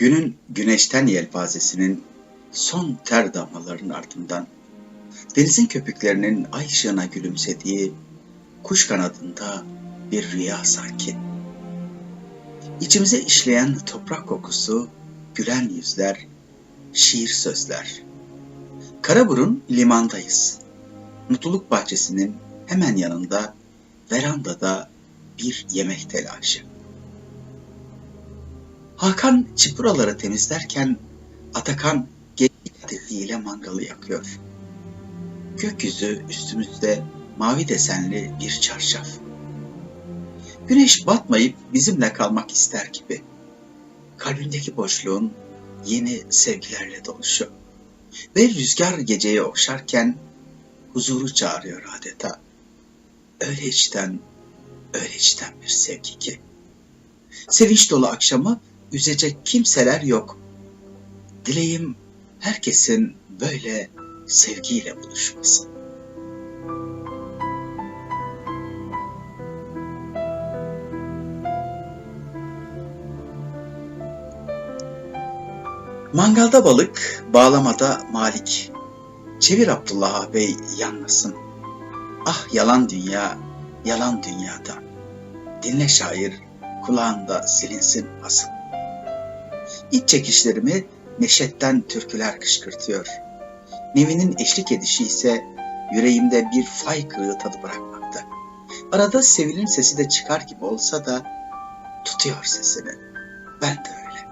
Günün güneşten yelpazesinin son ter damlalarının ardından denizin köpüklerinin ay ışığına gülümsediği kuş kanadında bir rüya sanki. İçimize işleyen toprak kokusu, gülen yüzler, şiir sözler. Karaburun limandayız. Mutluluk bahçesinin hemen yanında verandada bir yemek telaşı. Hakan çipuraları temizlerken Atakan gençlik ateşiyle mangalı yakıyor. Gökyüzü üstümüzde mavi desenli bir çarşaf. Güneş batmayıp bizimle kalmak ister gibi. Kalbindeki boşluğun yeni sevgilerle doluşu. Ve rüzgar geceyi okşarken huzuru çağırıyor adeta. Öyle içten, öyle içten bir sevgi ki. Sevinç dolu akşamı üzecek kimseler yok. Dileğim herkesin böyle sevgiyle buluşması. Mangalda balık, bağlamada Malik. Çevir Abdullah Bey yanmasın. Ah yalan dünya, yalan dünyada. Dinle şair, kulağında silinsin asıl. İç çekişlerimi neşetten türküler kışkırtıyor. Nevi'nin eşlik edişi ise yüreğimde bir fay kırığı tadı bırakmakta. Arada Sevil'in sesi de çıkar gibi olsa da tutuyor sesini. Ben de öyle.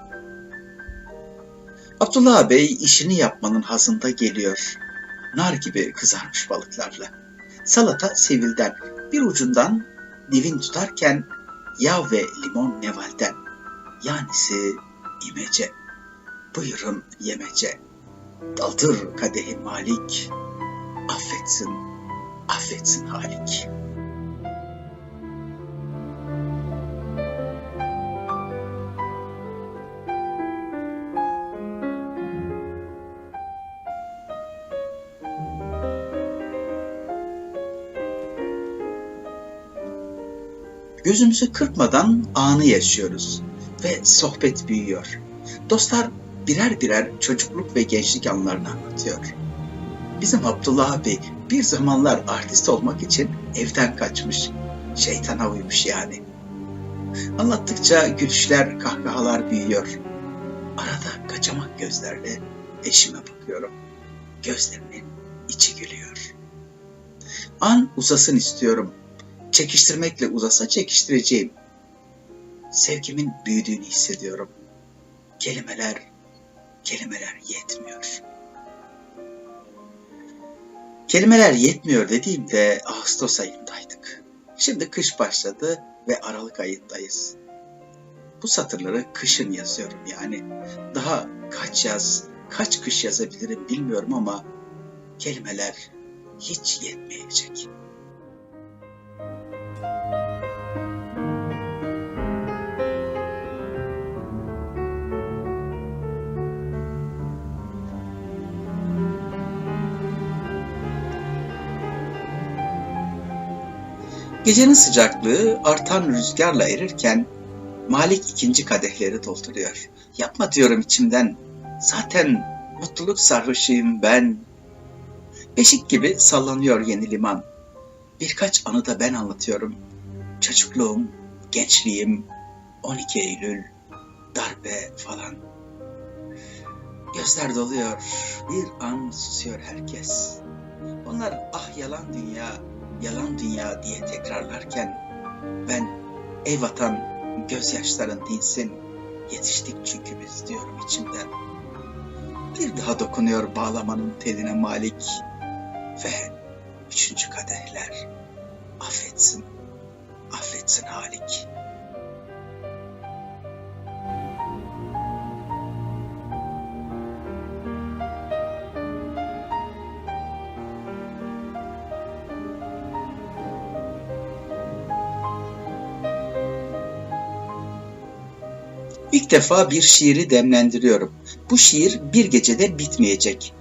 Abdullah Bey işini yapmanın hazında geliyor. Nar gibi kızarmış balıklarla. Salata Sevil'den, bir ucundan divin tutarken yağ ve limon Neval'den. Yanisi imece. Buyurun yemece. Daldır kadehi malik. Affetsin, affetsin halik. Gözümüzü kırpmadan anı yaşıyoruz ve sohbet büyüyor. Dostlar birer birer çocukluk ve gençlik anılarını anlatıyor. Bizim Abdullah abi bir zamanlar artist olmak için evden kaçmış. Şeytana uymuş yani. Anlattıkça gülüşler, kahkahalar büyüyor. Arada kaçamak gözlerle eşime bakıyorum. Gözlerinin içi gülüyor. An uzasın istiyorum. Çekiştirmekle uzasa çekiştireceğim. Sevgimin büyüdüğünü hissediyorum. Kelimeler, kelimeler yetmiyor. Kelimeler yetmiyor dediğimde Ağustos ayındaydık. Şimdi kış başladı ve Aralık ayındayız. Bu satırları kışın yazıyorum yani. Daha kaç yaz, kaç kış yazabilirim bilmiyorum ama kelimeler hiç yetmeyecek. Gecenin sıcaklığı artan rüzgarla erirken Malik ikinci kadehleri dolduruyor. Yapma diyorum içimden. Zaten mutluluk sarhoşuyum ben. Beşik gibi sallanıyor yeni liman. Birkaç anı da ben anlatıyorum. Çocukluğum, gençliğim, 12 Eylül, darbe falan. Gözler doluyor, bir an susuyor herkes. Onlar ah yalan dünya, yalan dünya diye tekrarlarken ben ey vatan gözyaşların dinsin yetiştik çünkü biz diyorum içimden. Bir daha dokunuyor bağlamanın teline malik ve üçüncü kadehler affetsin, affetsin halik.'' İlk defa bir şiiri demlendiriyorum. Bu şiir bir gecede bitmeyecek.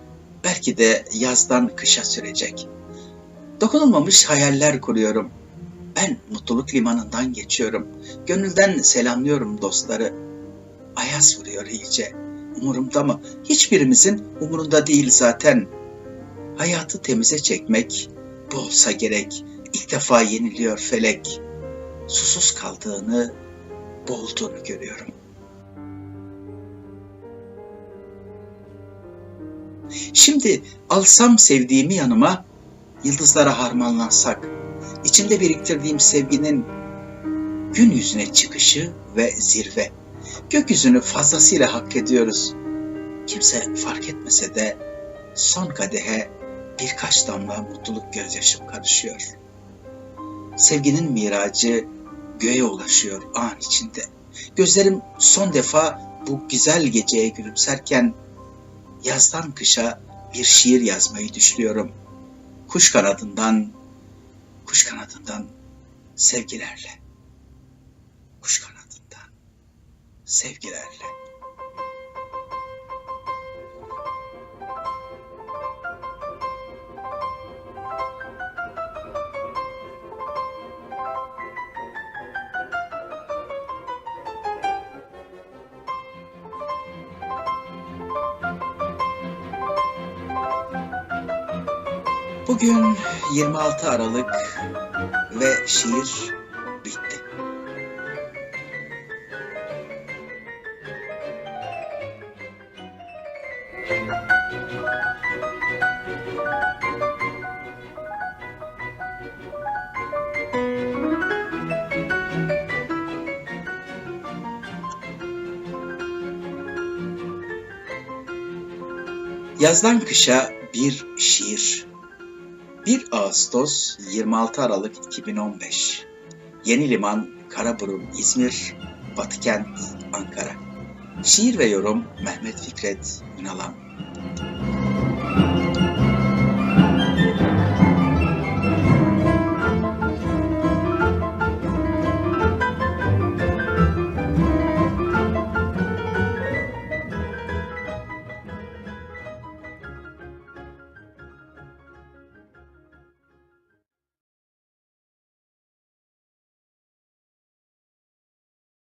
Belki de yazdan kışa sürecek. Dokunulmamış hayaller kuruyorum. Ben mutluluk limanından geçiyorum. Gönülden selamlıyorum dostları. ayaz vuruyor iyice. Umurumda mı? Hiçbirimizin umurunda değil zaten. Hayatı temize çekmek bu olsa gerek. İlk defa yeniliyor felek. Susuz kaldığını, boğulduğunu görüyorum. Şimdi alsam sevdiğimi yanıma, yıldızlara harmanlansak, içimde biriktirdiğim sevginin gün yüzüne çıkışı ve zirve. Gökyüzünü fazlasıyla hak ediyoruz. Kimse fark etmese de son kadehe birkaç damla mutluluk gözyaşım karışıyor. Sevginin miracı göğe ulaşıyor an içinde. Gözlerim son defa bu güzel geceye gülümserken yazdan kışa bir şiir yazmayı düşünüyorum. Kuş kanadından, kuş kanadından sevgilerle. Kuş kanadından sevgilerle. Bugün 26 Aralık ve şiir bitti. Yazdan kışa bir şiir. 1 Ağustos 26 Aralık 2015 Yeni Liman, Karaburun, İzmir, Batıkent, Ankara. Şiir ve yorum Mehmet Fikret Ünalan